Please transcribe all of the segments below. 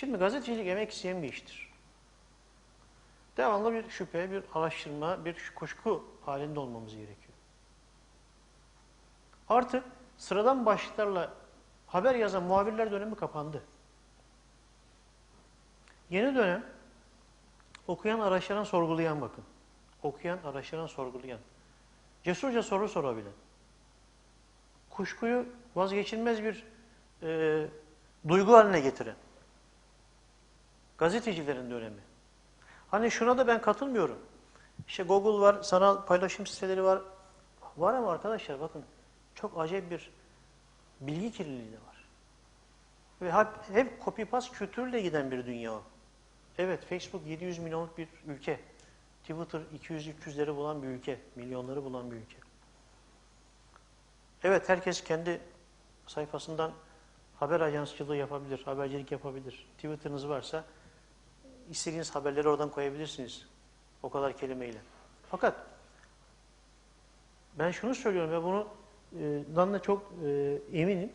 Şimdi gazetecilik emek isteyen bir iştir. Devamlı bir şüphe, bir araştırma, bir kuşku halinde olmamız gerekiyor. Artık sıradan başlıklarla haber yazan muhabirler dönemi kapandı. Yeni dönem okuyan, araştıran, sorgulayan bakın. Okuyan, araştıran, sorgulayan. Cesurca soru sorabilen. Kuşkuyu vazgeçilmez bir e, duygu haline getiren. Gazetecilerin dönemi. Hani şuna da ben katılmıyorum. İşte Google var, sanal paylaşım siteleri var. Var ama arkadaşlar bakın çok acayip bir bilgi kirliliği de var. Ve hep, hep copy paste kültürle giden bir dünya o. Evet Facebook 700 milyonluk bir ülke. Twitter 200-300'leri bulan bir ülke. Milyonları bulan bir ülke. Evet herkes kendi sayfasından haber ajansçılığı yapabilir, habercilik yapabilir. Twitter'ınız varsa istediğiniz haberleri oradan koyabilirsiniz. O kadar kelimeyle. Fakat ben şunu söylüyorum ve bunu e, dan da çok e, eminim.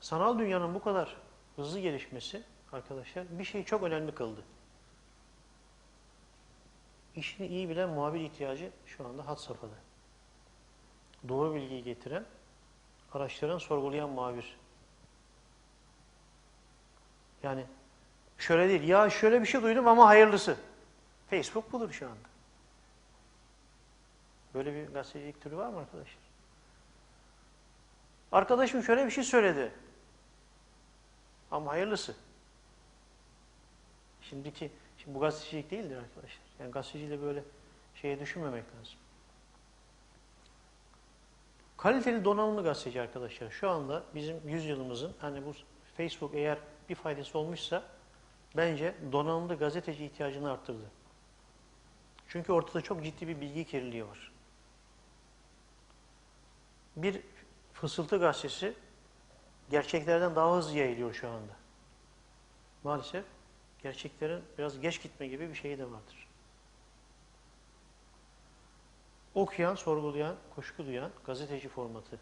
Sanal dünyanın bu kadar hızlı gelişmesi arkadaşlar bir şeyi çok önemli kıldı. İşini iyi bilen muhabir ihtiyacı şu anda had safhada. Doğru bilgiyi getiren, araştıran, sorgulayan muhabir. Yani şöyle değil, ya şöyle bir şey duydum ama hayırlısı. Facebook budur şu anda. Böyle bir gazetecilik türü var mı arkadaşlar? Arkadaşım şöyle bir şey söyledi. Ama hayırlısı. Şimdiki, şimdi bu gazetecilik değildir arkadaşlar. Yani gazeteciyle böyle şeye düşünmemek lazım. Kaliteli donanımlı gazeteci arkadaşlar. Şu anda bizim yüzyılımızın hani bu Facebook eğer bir faydası olmuşsa bence donanımlı gazeteci ihtiyacını arttırdı. Çünkü ortada çok ciddi bir bilgi kirliliği var. Bir fısıltı gazetesi gerçeklerden daha hızlı yayılıyor şu anda. Maalesef gerçeklerin biraz geç gitme gibi bir şey de vardır. Okuyan, sorgulayan, kuşku duyan gazeteci formatı.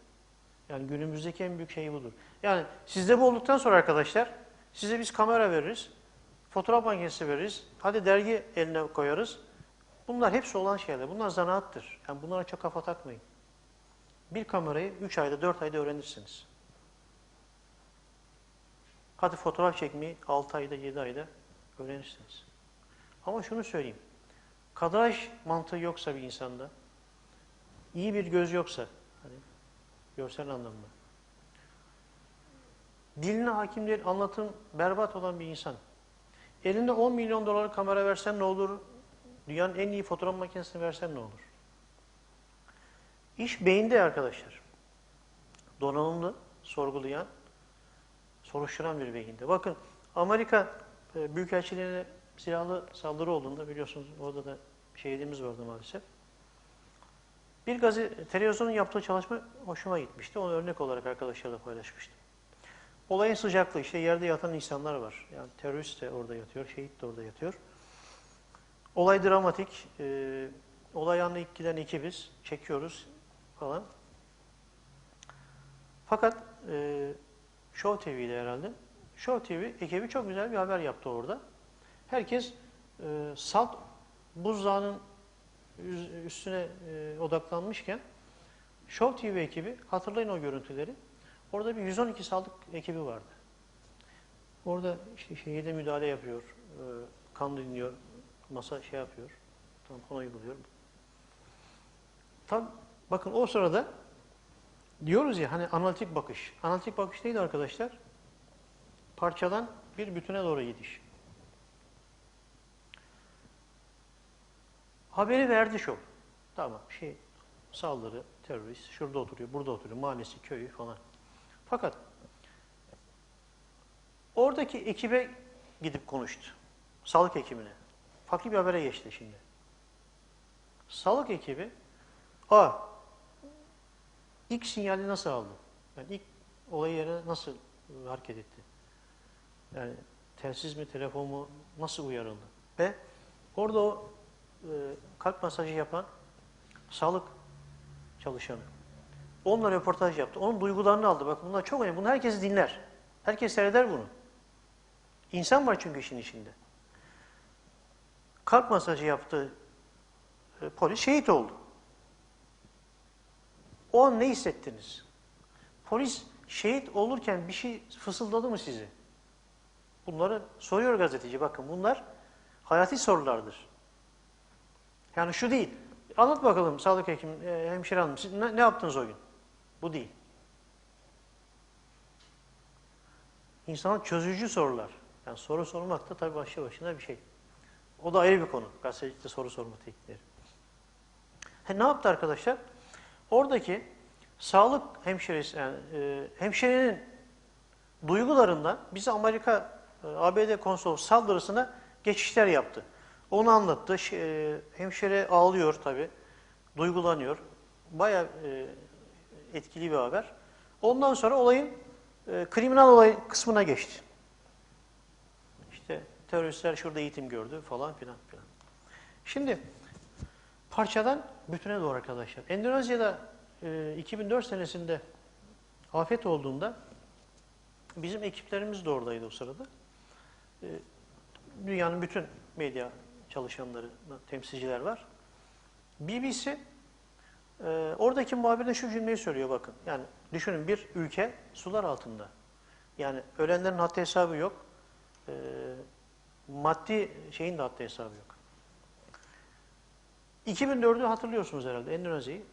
Yani günümüzdeki en büyük şey budur. Yani sizde bu olduktan sonra arkadaşlar size biz kamera veririz, fotoğraf makinesi veririz, hadi dergi eline koyarız. Bunlar hepsi olan şeyler. Bunlar zanaattır. Yani bunlara çok kafa takmayın. Bir kamerayı 3 ayda, 4 ayda öğrenirsiniz. Hadi fotoğraf çekmeyi 6 ayda, 7 ayda öğrenirsiniz. Ama şunu söyleyeyim. Kadraj mantığı yoksa bir insanda, iyi bir göz yoksa, hani görsel anlamda, diline hakim değil, anlatım berbat olan bir insan, elinde 10 milyon dolarlık kamera versen ne olur, dünyanın en iyi fotoğraf makinesini versen ne olur? İş beyinde arkadaşlar. Donanımlı, sorgulayan, soruşturan bir beyinde. Bakın Amerika e, Büyükelçiliğine silahlı saldırı olduğunda biliyorsunuz orada da şehidimiz vardı maalesef. Bir gazete, televizyonun yaptığı çalışma hoşuma gitmişti. Onu örnek olarak arkadaşlarla paylaşmıştım. Olayın sıcaklığı, işte yerde yatan insanlar var. Yani terörist de orada yatıyor, şehit de orada yatıyor. Olay dramatik. E, olay anına ilk giden ekibiz. Çekiyoruz falan. Fakat e, Show TV'de herhalde. Show TV ekibi çok güzel bir haber yaptı orada. Herkes e, salt buzdağının üstüne e, odaklanmışken Show TV ekibi, hatırlayın o görüntüleri, orada bir 112 sağlık ekibi vardı. Orada işte şehirde müdahale yapıyor, e, kan dinliyor, masa şey yapıyor, tampon uyguluyor. Tam bakın o sırada diyoruz ya hani analitik bakış. Analitik bakış neydi arkadaşlar? Parçadan bir bütüne doğru gidiş. Haberi verdi şu. Tamam şey saldırı, terörist, şurada oturuyor, burada oturuyor, mahallesi, köyü falan. Fakat oradaki ekibe gidip konuştu. Sağlık ekibine. Farklı bir habere geçti şimdi. Sağlık ekibi A. İlk sinyali nasıl aldı? Yani ilk olay yerine nasıl hareket etti? Yani telsiz mi, telefon mu, nasıl uyarıldı? Ve orada o e, kalp masajı yapan sağlık çalışanı. Onunla röportaj yaptı. Onun duygularını aldı. Bak bunlar çok önemli. Bunu herkes dinler. Herkes seyreder bunu. İnsan var çünkü işin içinde. Kalp masajı yaptığı e, polis şehit oldu. O an ne hissettiniz? Polis şehit olurken bir şey fısıldadı mı size? Bunları soruyor gazeteci. Bakın bunlar hayati sorulardır. Yani şu değil. Anlat bakalım sağlık hekim, e, hemşire hanım. Siz ne, ne yaptınız o gün? Bu değil. İnsanın çözücü sorular. Yani soru sormak da tabii başlı başına bir şey. O da ayrı bir konu. Gazetecilikte soru sorma teknikleri. He, ne yaptı arkadaşlar? Oradaki sağlık hemşiresi, yani, e, hemşirenin duygularından bize Amerika, e, ABD konsolosu saldırısına geçişler yaptı. Onu anlattı. Ş- e, hemşire ağlıyor tabii. Duygulanıyor. Bayağı e, etkili bir haber. Ondan sonra olayın e, kriminal olay kısmına geçti. İşte teröristler şurada eğitim gördü falan filan filan. Şimdi parçadan bütüne doğru arkadaşlar. Endonezya'da e, 2004 senesinde afet olduğunda bizim ekiplerimiz de oradaydı o sırada. E, dünyanın bütün medya çalışanları, temsilciler var. BBC e, oradaki muhabirine şu cümleyi söylüyor bakın. Yani düşünün bir ülke sular altında. Yani ölenlerin haddi hesabı yok. E, maddi şeyin de haddi hesabı yok. 2004'ü hatırlıyorsunuz herhalde Endonezya'yı.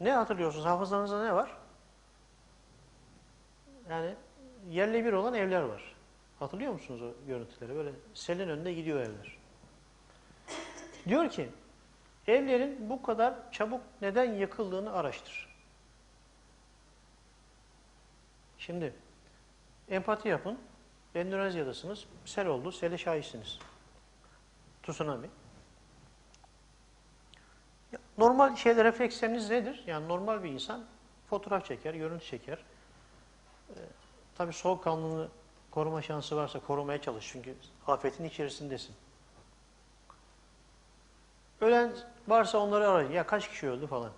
Ne hatırlıyorsunuz? Hafızanızda ne var? Yani yerle bir olan evler var. Hatırlıyor musunuz o görüntüleri? Böyle selin önünde gidiyor evler. Diyor ki evlerin bu kadar çabuk neden yıkıldığını araştır. Şimdi empati yapın. Endonezya'dasınız. Sel oldu. Sele şahitsiniz. Tsunami. Normal şeyler refleksleriniz nedir? Yani normal bir insan fotoğraf çeker, görüntü çeker. Ee, tabii soğukkanlılığını koruma şansı varsa korumaya çalış. Çünkü afetin içerisindesin. Ölen varsa onları arayın. Ya kaç kişi öldü falan.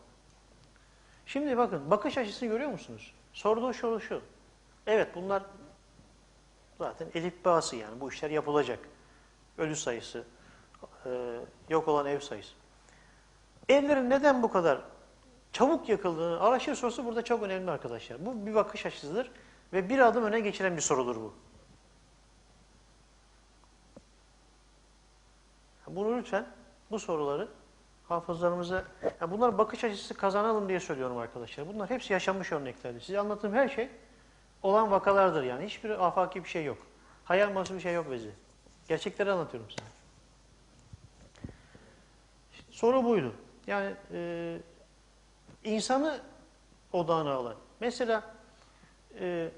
Şimdi bakın bakış açısını görüyor musunuz? Sorduğu soru şu. Evet bunlar zaten elif yani bu işler yapılacak. Ölü sayısı, e, yok olan ev sayısı. Evlerin neden bu kadar çabuk yakıldığını araştır sorusu burada çok önemli arkadaşlar. Bu bir bakış açısıdır ve bir adım öne geçiren bir sorudur bu. Bunu lütfen bu soruları hafızlarımıza, yani bunlar bakış açısı kazanalım diye söylüyorum arkadaşlar. Bunlar hepsi yaşanmış örneklerdir. Size anlattığım her şey olan vakalardır yani. Hiçbir afaki bir şey yok. Hayal mahsul bir şey yok bizi. Gerçekleri anlatıyorum size. Soru buydu. Yani e, insanı odağına alan. Mesela e,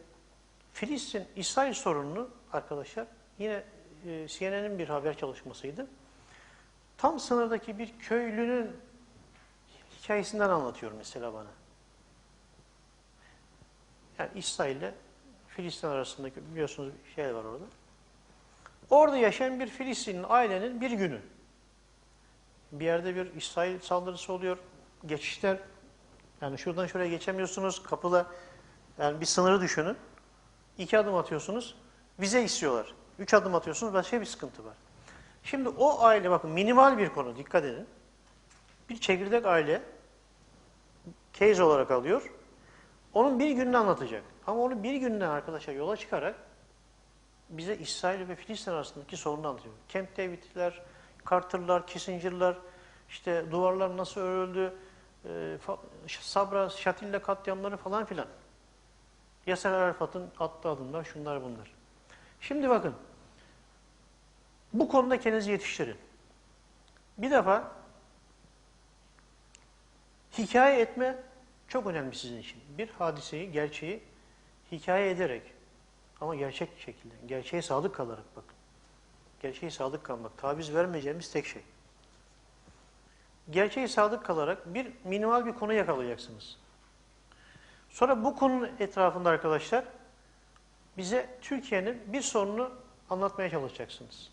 Filistin, İsrail sorununu arkadaşlar yine e, CNN'in bir haber çalışmasıydı. Tam sınırdaki bir köylünün hikayesinden anlatıyor mesela bana. Yani İsrail ile Filistin arasındaki biliyorsunuz bir şey var orada. Orada yaşayan bir Filistinli ailenin bir günü. Bir yerde bir İsrail saldırısı oluyor. Geçişler yani şuradan şuraya geçemiyorsunuz. Kapıda yani bir sınırı düşünün. İki adım atıyorsunuz. Vize istiyorlar. Üç adım atıyorsunuz. Başka bir sıkıntı var. Şimdi o aile bakın minimal bir konu dikkat edin. Bir çekirdek aile case olarak alıyor. Onun bir gününü anlatacak. Ama onu bir günden arkadaşlar yola çıkarak bize İsrail ve Filistin arasındaki sorunu anlatıyor. Camp David'ler, Carter'lar, Kissinger'lar, işte duvarlar nasıl örüldü, e, Sabra, Şatille katliamları falan filan. Yasser Arafat'ın attığı adımlar, şunlar bunlar. Şimdi bakın, bu konuda kendinizi yetiştirin. Bir defa hikaye etme çok önemli sizin için. Bir hadiseyi, gerçeği hikaye ederek ama gerçek şekilde, gerçeğe sadık kalarak bakın. Gerçeğe sadık kalmak, taviz vermeyeceğimiz tek şey. Gerçeğe sadık kalarak bir minimal bir konu yakalayacaksınız. Sonra bu konunun etrafında arkadaşlar bize Türkiye'nin bir sorununu anlatmaya çalışacaksınız.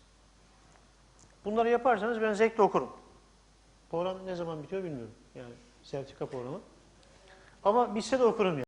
Bunları yaparsanız ben zevkle okurum. Program ne zaman bitiyor bilmiyorum. Yani sertifika programı. Ama bitse de okurum yani.